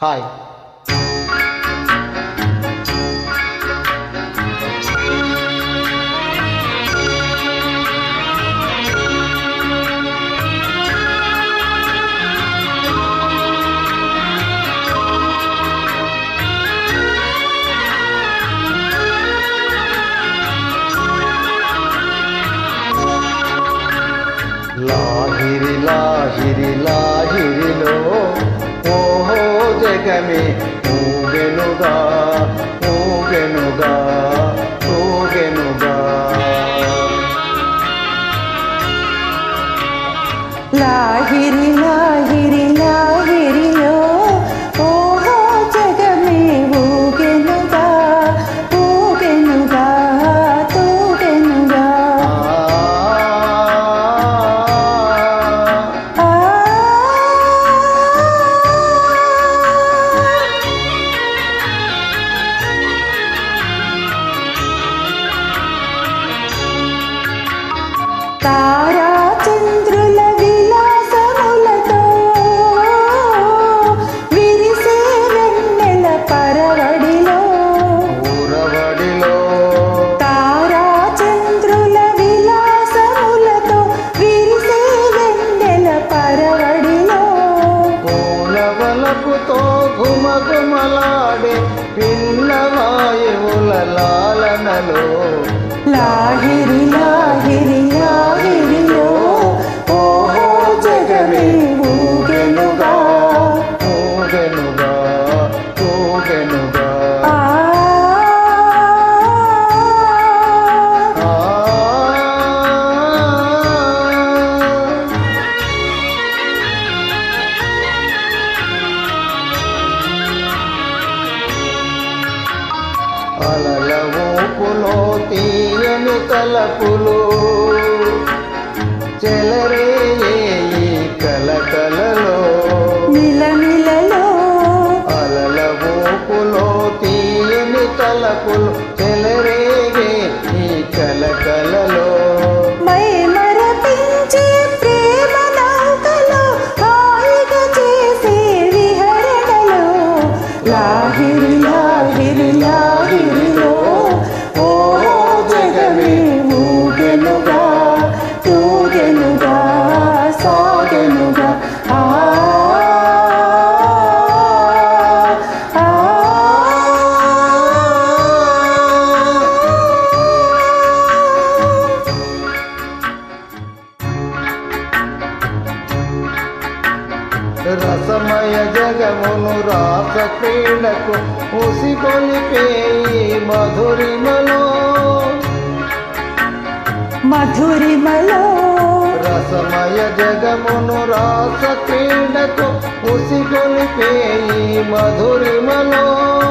Hi, me, oh, తారా చంద్రుల విలాసములతో విరిసే వెన్నెల పరవడిలో. ఊరవడిలో. తారా చంద్రుల విలాసములతో విరిసే వెన్నెల పరవడిలో. పూలవలపుతో ఘుమఘుమలాడే పిల్లవాయువుల లాలనలో. లాహిరి లాహిరి అలల ఊపులో తీయని తలపులు. చెలరే కలకలలో. నిలనిలలో అలల ఊపులో తీయని తలపులు. రసమయ జగమును రాస క్రీడకు ఉసిగొలిపే ఈ మధురిమలో. మధురిమలో. రసమయ జగమును రాస క్రీడకు ఉసిగొలిపే ఈ మధురిమలో.